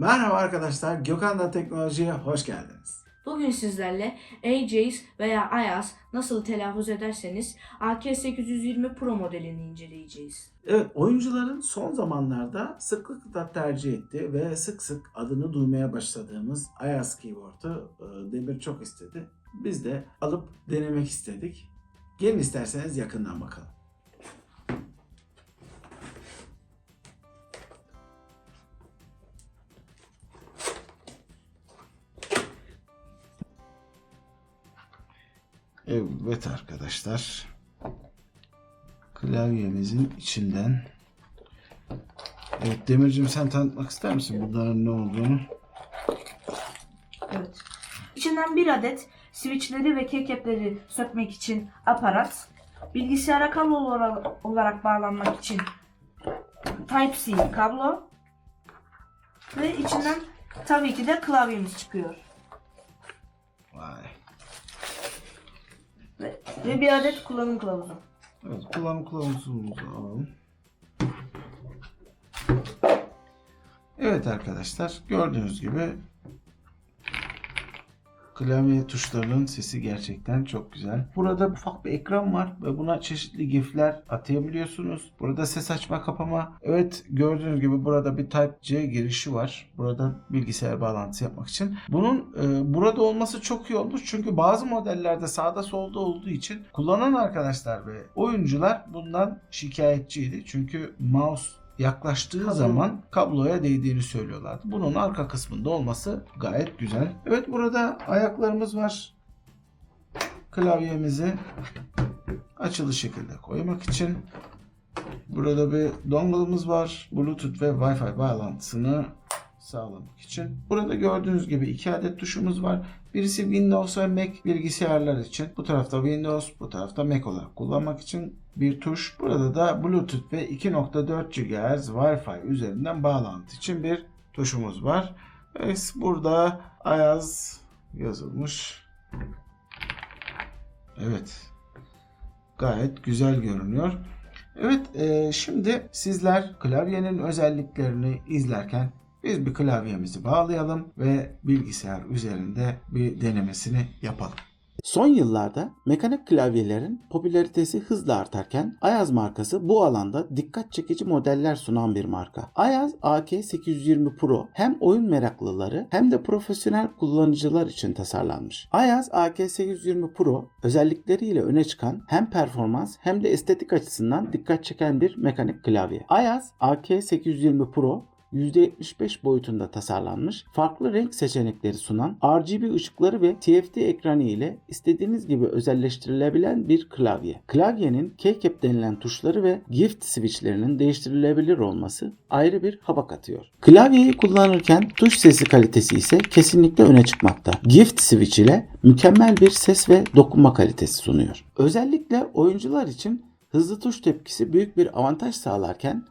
Merhaba arkadaşlar, Gökhan'dan Teknoloji'ye hoş geldiniz. Bugün sizlerle AJAX veya Ayaz nasıl telaffuz ederseniz AK820 Pro modelini inceleyeceğiz. Evet, oyuncuların son zamanlarda sıklıkla tercih ettiği ve sık sık adını duymaya başladığımız Ayaz keyboard'u e, Demir çok istedi. Biz de alıp denemek istedik. Gelin isterseniz yakından bakalım. Evet arkadaşlar. Klavyemizin içinden. Evet Demircim sen tanıtmak ister misin bunların ne olduğunu? Evet. İçinden bir adet switchleri ve keycap'leri sökmek için aparat, bilgisayara kablo olarak, olarak bağlanmak için Type-C kablo ve içinden tabii ki de klavyemiz çıkıyor. Ve, bir adet kullanım kılavuzu. Evet kullanım kılavuzumuzu alalım. Evet arkadaşlar gördüğünüz gibi klavye tuşlarının sesi gerçekten çok güzel. Burada ufak bir ekran var ve buna çeşitli gifler atayabiliyorsunuz. Burada ses açma kapama. Evet gördüğünüz gibi burada bir Type-C girişi var. Burada bilgisayar bağlantısı yapmak için. Bunun e, burada olması çok iyi olmuş. Çünkü bazı modellerde sağda solda olduğu için kullanan arkadaşlar ve oyuncular bundan şikayetçiydi. Çünkü mouse yaklaştığı Kablo. zaman kabloya değdiğini söylüyorlardı. Bunun arka kısmında olması gayet güzel. Evet burada ayaklarımız var. Klavyemizi açılı şekilde koymak için. Burada bir dongle'ımız var. Bluetooth ve Wi-Fi bağlantısını sağlamak için. Burada gördüğünüz gibi iki adet tuşumuz var. Birisi Windows ve Mac bilgisayarlar için. Bu tarafta Windows, bu tarafta Mac olarak kullanmak için bir tuş. Burada da Bluetooth ve 2.4 GHz Wi-Fi üzerinden bağlantı için bir tuşumuz var. Evet, burada Ayaz yazılmış. Evet. Gayet güzel görünüyor. Evet, e, şimdi sizler klavyenin özelliklerini izlerken biz bir klavyemizi bağlayalım ve bilgisayar üzerinde bir denemesini yapalım. Son yıllarda mekanik klavyelerin popülaritesi hızla artarken Ayaz markası bu alanda dikkat çekici modeller sunan bir marka. Ayaz AK820 Pro hem oyun meraklıları hem de profesyonel kullanıcılar için tasarlanmış. Ayaz AK820 Pro özellikleriyle öne çıkan hem performans hem de estetik açısından dikkat çeken bir mekanik klavye. Ayaz AK820 Pro %75 boyutunda tasarlanmış, farklı renk seçenekleri sunan, RGB ışıkları ve TFT ekranı ile istediğiniz gibi özelleştirilebilen bir klavye. Klavyenin keycap denilen tuşları ve gift switchlerinin değiştirilebilir olması ayrı bir hava katıyor. Klavyeyi kullanırken tuş sesi kalitesi ise kesinlikle öne çıkmakta. Gift switch ile mükemmel bir ses ve dokunma kalitesi sunuyor. Özellikle oyuncular için hızlı tuş tepkisi büyük bir avantaj sağlarken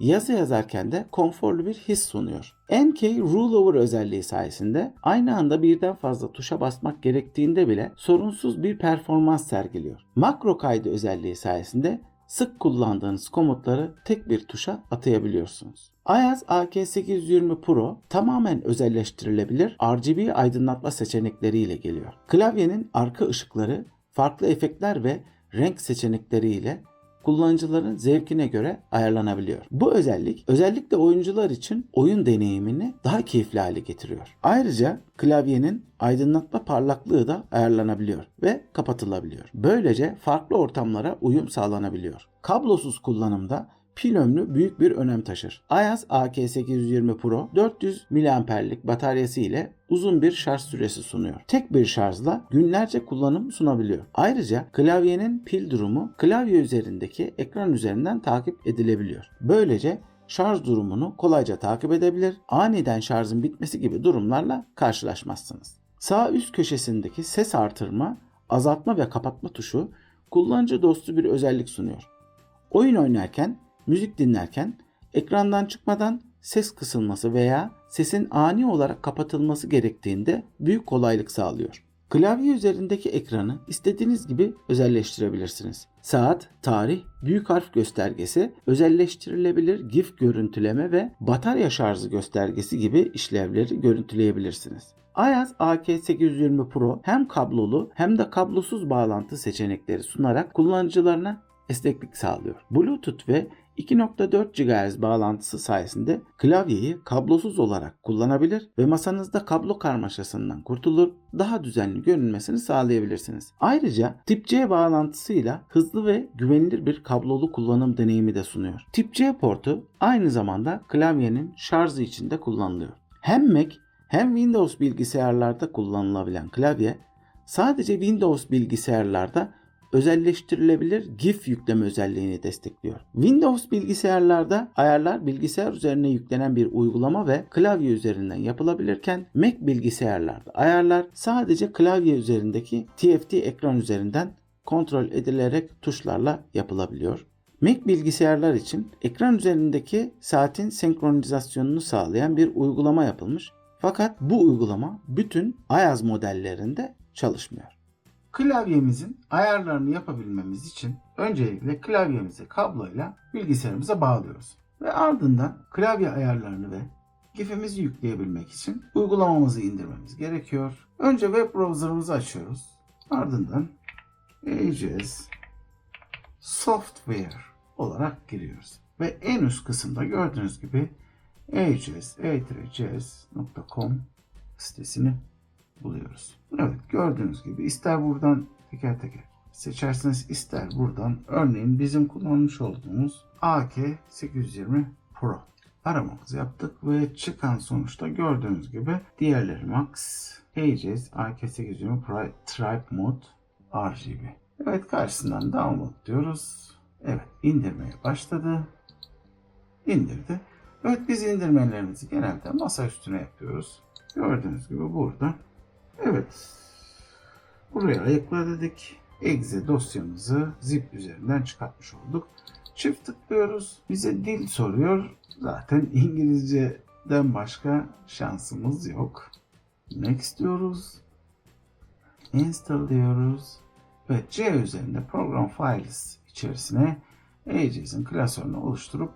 yazı yazarken de konforlu bir his sunuyor. NK Rollover özelliği sayesinde aynı anda birden fazla tuşa basmak gerektiğinde bile sorunsuz bir performans sergiliyor. Makro kaydı özelliği sayesinde sık kullandığınız komutları tek bir tuşa atayabiliyorsunuz. Ayaz AK820 Pro tamamen özelleştirilebilir RGB aydınlatma seçenekleriyle geliyor. Klavyenin arka ışıkları, farklı efektler ve renk seçenekleriyle kullanıcıların zevkine göre ayarlanabiliyor. Bu özellik özellikle oyuncular için oyun deneyimini daha keyifli hale getiriyor. Ayrıca klavyenin aydınlatma parlaklığı da ayarlanabiliyor ve kapatılabiliyor. Böylece farklı ortamlara uyum sağlanabiliyor. Kablosuz kullanımda pil ömrü büyük bir önem taşır. Ayaz AK820 Pro 400 mAh'lik bataryası ile uzun bir şarj süresi sunuyor. Tek bir şarjla günlerce kullanım sunabiliyor. Ayrıca klavyenin pil durumu klavye üzerindeki ekran üzerinden takip edilebiliyor. Böylece şarj durumunu kolayca takip edebilir, aniden şarjın bitmesi gibi durumlarla karşılaşmazsınız. Sağ üst köşesindeki ses artırma, azaltma ve kapatma tuşu kullanıcı dostu bir özellik sunuyor. Oyun oynarken, müzik dinlerken ekrandan çıkmadan ses kısılması veya sesin ani olarak kapatılması gerektiğinde büyük kolaylık sağlıyor. Klavye üzerindeki ekranı istediğiniz gibi özelleştirebilirsiniz. Saat, tarih, büyük harf göstergesi, özelleştirilebilir GIF görüntüleme ve batarya şarjı göstergesi gibi işlevleri görüntüleyebilirsiniz. Ayaz AK820 Pro hem kablolu hem de kablosuz bağlantı seçenekleri sunarak kullanıcılarına esneklik sağlıyor. Bluetooth ve 2.4 GHz bağlantısı sayesinde klavyeyi kablosuz olarak kullanabilir ve masanızda kablo karmaşasından kurtulur, daha düzenli görünmesini sağlayabilirsiniz. Ayrıca tip C bağlantısıyla hızlı ve güvenilir bir kablolu kullanım deneyimi de sunuyor. Tip C portu aynı zamanda klavyenin şarjı için de kullanılıyor. Hem Mac hem Windows bilgisayarlarda kullanılabilen klavye sadece Windows bilgisayarlarda özelleştirilebilir GIF yükleme özelliğini destekliyor. Windows bilgisayarlarda ayarlar bilgisayar üzerine yüklenen bir uygulama ve klavye üzerinden yapılabilirken Mac bilgisayarlarda ayarlar sadece klavye üzerindeki TFT ekran üzerinden kontrol edilerek tuşlarla yapılabiliyor. Mac bilgisayarlar için ekran üzerindeki saatin senkronizasyonunu sağlayan bir uygulama yapılmış. Fakat bu uygulama bütün Ayaz modellerinde çalışmıyor. Klavyemizin ayarlarını yapabilmemiz için öncelikle klavyemizi kabloyla bilgisayarımıza bağlıyoruz. Ve ardından klavye ayarlarını ve GIF'imizi yükleyebilmek için uygulamamızı indirmemiz gerekiyor. Önce web browser'ımızı açıyoruz. Ardından Ages Software olarak giriyoruz. Ve en üst kısımda gördüğünüz gibi ages, a sitesini buluyoruz. Evet gördüğünüz gibi ister buradan teker teker seçerseniz ister buradan örneğin bizim kullanmış olduğumuz AK820 Pro aramamızı yaptık ve çıkan sonuçta gördüğünüz gibi diğerleri Max, Ages, AK820 Pro Tribe Mode RGB. Evet karşısından download diyoruz. Evet indirmeye başladı. İndirdi. Evet biz indirmelerimizi genelde masa üstüne yapıyoruz. Gördüğünüz gibi burada Evet. Buraya ayıkla dedik. Exe dosyamızı zip üzerinden çıkartmış olduk. Çift tıklıyoruz. Bize dil soruyor. Zaten İngilizceden başka şansımız yok. Next diyoruz. Install diyoruz. Ve C üzerinde program files içerisine Ages'in klasörünü oluşturup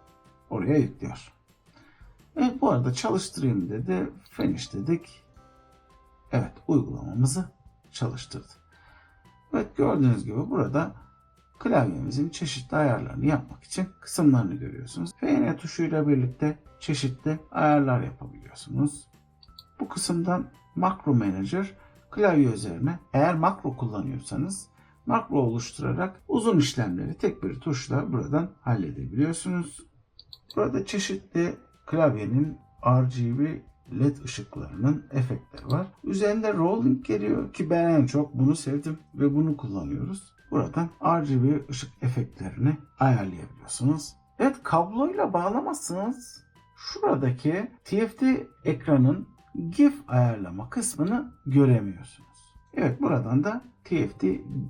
oraya yüklüyor. Evet bu arada çalıştırayım dedi. Finish dedik. Evet uygulamamızı çalıştırdı. Evet gördüğünüz gibi burada klavyemizin çeşitli ayarlarını yapmak için kısımlarını görüyorsunuz. FN tuşuyla birlikte çeşitli ayarlar yapabiliyorsunuz. Bu kısımdan Macro Manager klavye üzerine eğer makro kullanıyorsanız makro oluşturarak uzun işlemleri tek bir tuşla buradan halledebiliyorsunuz. Burada çeşitli klavyenin RGB led ışıklarının efektleri var. Üzerinde rolling geliyor ki ben en çok bunu sevdim ve bunu kullanıyoruz. Buradan RGB ışık efektlerini ayarlayabiliyorsunuz. Evet kabloyla bağlamazsınız. Şuradaki TFT ekranın GIF ayarlama kısmını göremiyorsunuz. Evet buradan da TFT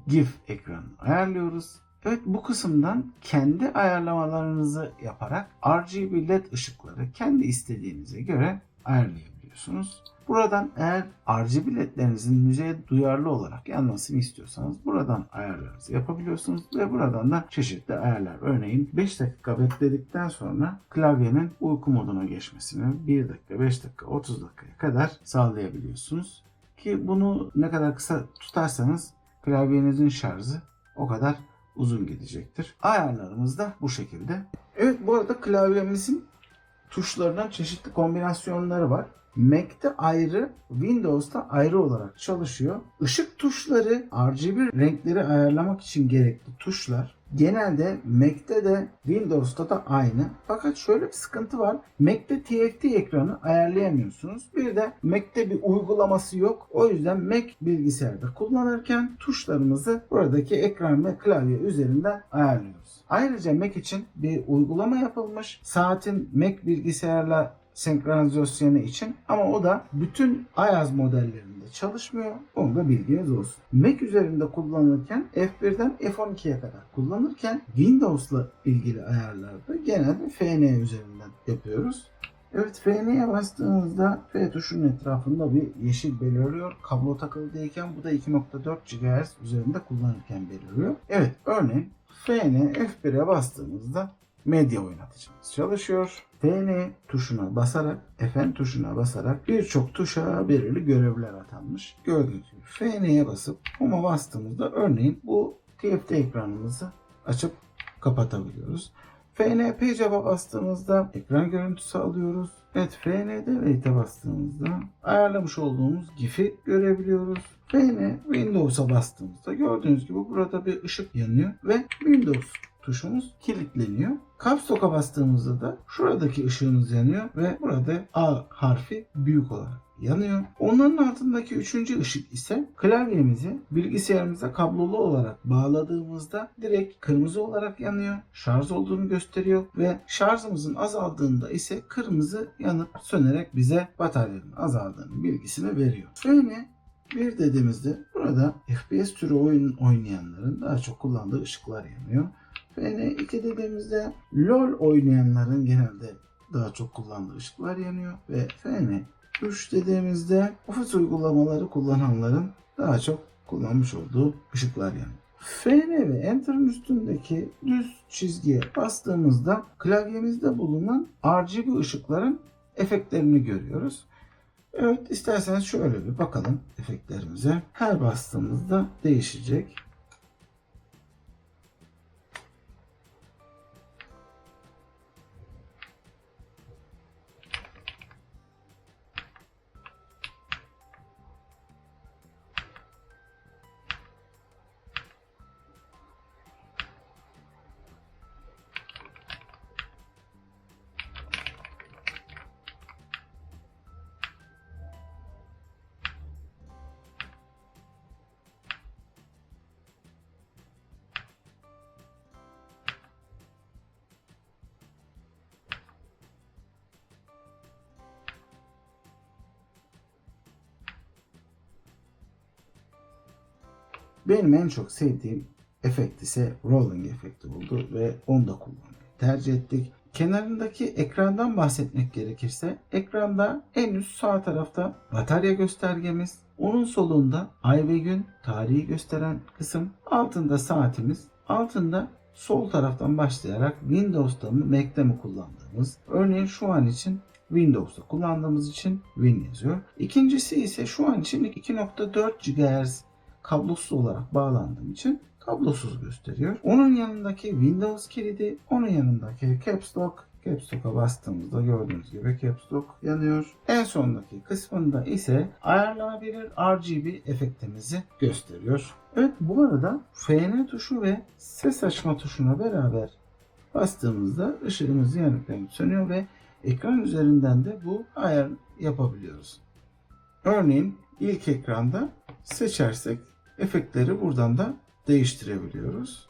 GIF ekranını ayarlıyoruz. Evet bu kısımdan kendi ayarlamalarınızı yaparak RGB led ışıkları kendi istediğinize göre ayarlayabiliyorsunuz. Buradan eğer RGB ledlerinizin müziğe duyarlı olarak yanmasını istiyorsanız buradan ayarlarınızı yapabiliyorsunuz ve buradan da çeşitli ayarlar. Örneğin 5 dakika bekledikten sonra klavyenin uyku moduna geçmesini 1 dakika, 5 dakika, 30 dakikaya kadar sağlayabiliyorsunuz. Ki bunu ne kadar kısa tutarsanız klavyenizin şarjı o kadar uzun gidecektir. Ayarlarımız da bu şekilde. Evet bu arada klavyemizin tuşlarının çeşitli kombinasyonları var. Mac'te ayrı, Windows'ta ayrı olarak çalışıyor. Işık tuşları, RGB renkleri ayarlamak için gerekli tuşlar. Genelde Mac'te de Windows'ta da aynı. Fakat şöyle bir sıkıntı var. Mac'te TFT ekranı ayarlayamıyorsunuz. Bir de Mac'te bir uygulaması yok. O yüzden Mac bilgisayarda kullanırken tuşlarımızı buradaki ekran ve klavye üzerinden ayarlıyoruz. Ayrıca Mac için bir uygulama yapılmış. Saatin Mac bilgisayarla senkronizasyonu için ama o da bütün Ayaz modellerinde çalışmıyor. Onu da bilginiz olsun. Mac üzerinde kullanırken F1'den F12'ye kadar kullanırken Windows'la ilgili ayarlarda genelde FN üzerinden yapıyoruz. Evet F'ye bastığınızda F tuşunun etrafında bir yeşil beliriyor. Kablo takılı değilken bu da 2.4 GHz üzerinde kullanırken beliriyor. Evet örneğin F'n F1'e bastığımızda medya oynatıcımız çalışıyor. Fn tuşuna basarak, Fn tuşuna basarak birçok tuşa belirli görevler atanmış. Gördüğünüz gibi Fn'ye basıp Home'a bastığımızda örneğin bu TFT ekranımızı açıp kapatabiliyoruz. FNP cevap bastığımızda ekran görüntüsü alıyoruz. Evet FN'de Wait'e bastığımızda ayarlamış olduğumuz GIF'i görebiliyoruz. FN Windows'a bastığımızda gördüğünüz gibi burada bir ışık yanıyor ve Windows tuşumuz kilitleniyor. Caps Lock'a bastığımızda da şuradaki ışığımız yanıyor ve burada A harfi büyük olarak yanıyor. Onların altındaki üçüncü ışık ise klavyemizi bilgisayarımıza kablolu olarak bağladığımızda direkt kırmızı olarak yanıyor. Şarj olduğunu gösteriyor ve şarjımızın azaldığında ise kırmızı yanıp sönerek bize bataryanın azaldığını bilgisini veriyor. Şöyle bir dediğimizde burada FPS türü oyun oynayanların daha çok kullandığı ışıklar yanıyor. FN2 dediğimizde LoL oynayanların genelde daha çok kullandığı ışıklar yanıyor ve FN 3 dediğimizde ofis uygulamaları kullananların daha çok kullanmış olduğu ışıklar yanıyor. FN ve Enter'ın üstündeki düz çizgiye bastığımızda klavyemizde bulunan RGB ışıkların efektlerini görüyoruz. Evet isterseniz şöyle bir bakalım efektlerimize. Her bastığımızda değişecek. Benim en çok sevdiğim efekt ise rolling efekti oldu ve onu da kullanmayı tercih ettik. Kenarındaki ekrandan bahsetmek gerekirse ekranda en üst sağ tarafta batarya göstergemiz, onun solunda ay ve gün tarihi gösteren kısım, altında saatimiz, altında sol taraftan başlayarak Windows'ta mı Mac'te mi kullandığımız, örneğin şu an için Windows'ta kullandığımız için Win yazıyor. İkincisi ise şu an için 2.4 GHz kablosuz olarak bağlandığım için kablosuz gösteriyor. Onun yanındaki Windows kilidi, onun yanındaki Caps Lock, Caps Lock'a bastığımızda gördüğünüz gibi Caps Lock yanıyor. En sondaki kısmında ise ayarlanabilir RGB efektimizi gösteriyor. Evet bu arada FN tuşu ve ses açma tuşuna beraber bastığımızda ışığımız yanıp yanıp sönüyor ve ekran üzerinden de bu ayar yapabiliyoruz. Örneğin ilk ekranda seçersek efektleri buradan da değiştirebiliyoruz.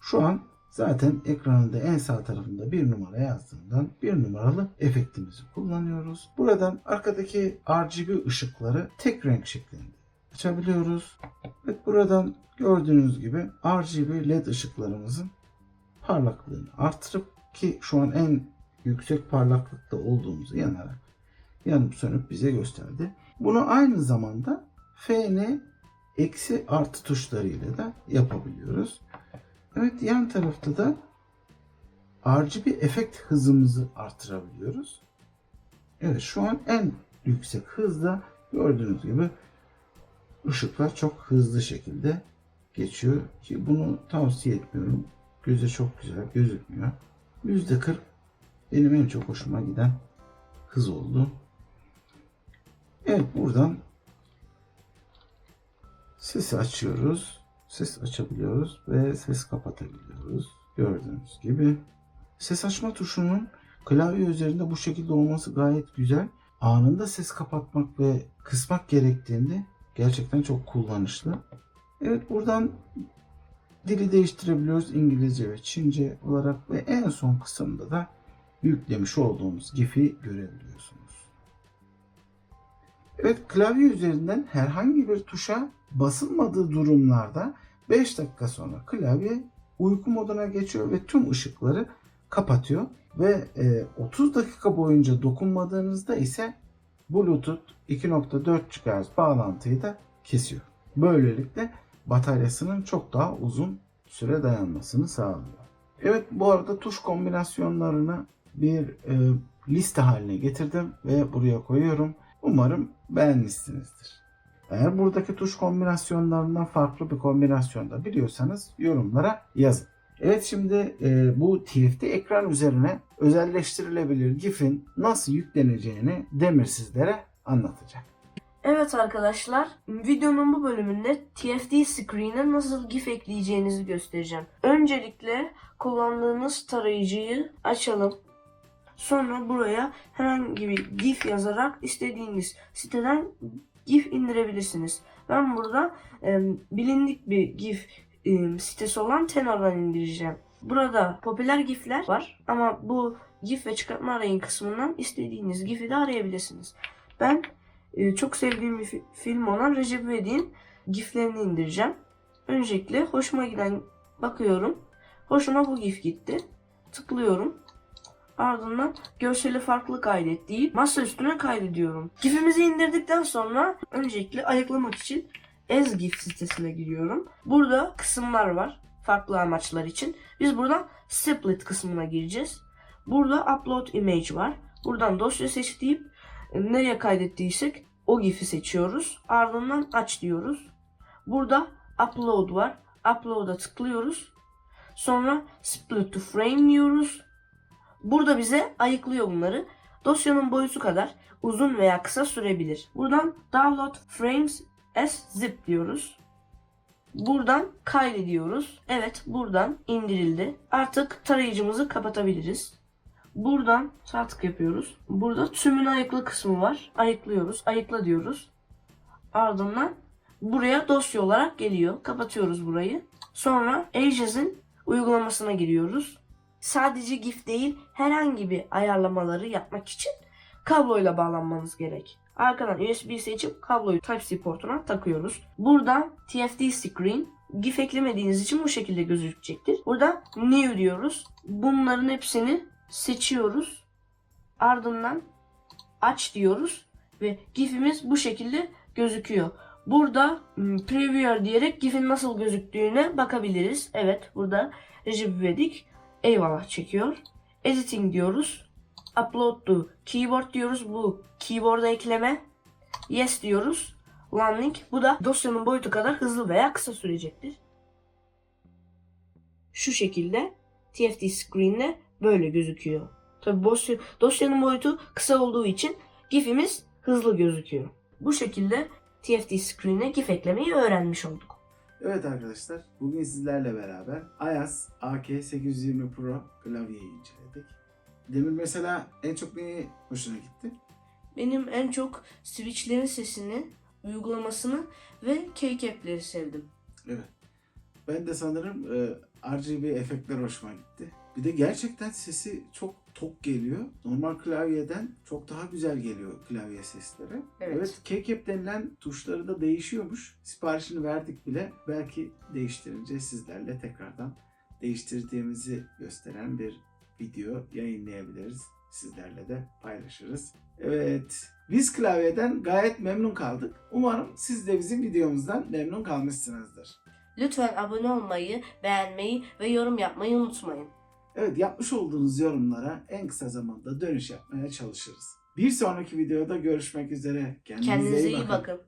Şu an zaten ekranında en sağ tarafında bir numara yazdığından bir numaralı efektimizi kullanıyoruz. Buradan arkadaki RGB ışıkları tek renk şeklinde açabiliyoruz. Evet buradan gördüğünüz gibi RGB led ışıklarımızın parlaklığını artırıp ki şu an en yüksek parlaklıkta olduğumuzu yanarak yanıp sönüp bize gösterdi. Bunu aynı zamanda FN eksi artı tuşlarıyla da yapabiliyoruz. Evet yan tarafta da RGB efekt hızımızı artırabiliyoruz. Evet şu an en yüksek hızda gördüğünüz gibi ışıklar çok hızlı şekilde geçiyor ki bunu tavsiye etmiyorum. Göze çok güzel gözükmüyor. %40 benim en çok hoşuma giden hız oldu. Evet buradan sesi açıyoruz. Ses açabiliyoruz ve ses kapatabiliyoruz. Gördüğünüz gibi. Ses açma tuşunun klavye üzerinde bu şekilde olması gayet güzel. Anında ses kapatmak ve kısmak gerektiğinde gerçekten çok kullanışlı. Evet buradan dili değiştirebiliyoruz İngilizce ve Çince olarak ve en son kısımda da yüklemiş olduğumuz GIF'i görebiliyorsunuz. Evet klavye üzerinden herhangi bir tuşa basılmadığı durumlarda 5 dakika sonra klavye uyku moduna geçiyor ve tüm ışıkları kapatıyor. Ve e, 30 dakika boyunca dokunmadığınızda ise Bluetooth 2.4 GHz bağlantıyı da kesiyor. Böylelikle bataryasının çok daha uzun süre dayanmasını sağlıyor. Evet bu arada tuş kombinasyonlarını bir e, liste haline getirdim ve buraya koyuyorum. Umarım beğenmişsinizdir. Eğer buradaki tuş kombinasyonlarından farklı bir kombinasyonda biliyorsanız yorumlara yazın. Evet şimdi e, bu TFT ekran üzerine özelleştirilebilir GIF'in nasıl yükleneceğini Demir sizlere anlatacak. Evet arkadaşlar, videonun bu bölümünde TFT screen'e nasıl GIF ekleyeceğinizi göstereceğim. Öncelikle kullandığınız tarayıcıyı açalım. Sonra buraya herhangi bir GIF yazarak istediğiniz siteden GIF indirebilirsiniz. Ben burada e, bilindik bir GIF e, sitesi olan Tenor'dan indireceğim. Burada popüler GIF'ler var ama bu GIF ve çıkartma arayın kısmından istediğiniz GIF'i de arayabilirsiniz. Ben e, çok sevdiğim bir fi- film olan Recep İvedik'in GIF'lerini indireceğim. Öncelikle hoşuma giden bakıyorum. Hoşuma bu GIF gitti. Tıklıyorum. Ardından görseli farklı kaydet deyip masa üstüne kaydediyorum. GIF'imizi indirdikten sonra öncelikle ayıklamak için EzGIF sitesine giriyorum. Burada kısımlar var farklı amaçlar için. Biz buradan split kısmına gireceğiz. Burada upload image var. Buradan dosya seç deyip nereye kaydettiysek o GIF'i seçiyoruz. Ardından aç diyoruz. Burada upload var. Upload'a tıklıyoruz. Sonra split to frame diyoruz. Burada bize ayıklıyor bunları. Dosyanın boyutu kadar uzun veya kısa sürebilir. Buradan download frames as zip diyoruz. Buradan kaydediyoruz. Evet buradan indirildi. Artık tarayıcımızı kapatabiliriz. Buradan sağ tık yapıyoruz. Burada tümün ayıkla kısmı var. Ayıklıyoruz. Ayıkla diyoruz. Ardından buraya dosya olarak geliyor. Kapatıyoruz burayı. Sonra Ajax'in uygulamasına giriyoruz. Sadece GIF değil herhangi bir ayarlamaları yapmak için kabloyla bağlanmanız gerek. Arkadan USB seçip kabloyu Type-C portuna takıyoruz. Buradan TFT screen GIF eklemediğiniz için bu şekilde gözükecektir. Burada new diyoruz. Bunların hepsini seçiyoruz. Ardından aç diyoruz ve GIF'imiz bu şekilde gözüküyor. Burada hmm, preview diyerek GIF'in nasıl gözüktüğüne bakabiliriz. Evet burada Recep İvedik eyvallah çekiyor. Editing diyoruz. Upload to keyboard diyoruz. Bu keyboard'a ekleme. Yes diyoruz. Landing. Bu da dosyanın boyutu kadar hızlı veya kısa sürecektir. Şu şekilde TFT screen'le böyle gözüküyor. Tabi dosya, dosyanın boyutu kısa olduğu için GIF'imiz hızlı gözüküyor. Bu şekilde TFT screen'e GIF eklemeyi öğrenmiş olduk. Evet arkadaşlar bugün sizlerle beraber Ayaz AK820 Pro klavyeyi inceledik. Demir mesela en çok neyi hoşuna gitti? Benim en çok switchlerin sesini, uygulamasını ve keycap'leri sevdim. Evet. Ben de sanırım e, RGB efektler hoşuma gitti. Bir de gerçekten sesi çok tok geliyor. Normal klavyeden çok daha güzel geliyor klavye sesleri. Evet. Evet, keycap denilen tuşları da değişiyormuş. Siparişini verdik bile. Belki değiştirince sizlerle tekrardan değiştirdiğimizi gösteren bir video yayınlayabiliriz. Sizlerle de paylaşırız. Evet, biz klavyeden gayet memnun kaldık. Umarım siz de bizim videomuzdan memnun kalmışsınızdır. Lütfen abone olmayı, beğenmeyi ve yorum yapmayı unutmayın. Evet, yapmış olduğunuz yorumlara en kısa zamanda dönüş yapmaya çalışırız. Bir sonraki videoda görüşmek üzere. Kendinize, Kendinize iyi iyi bakın. bakın.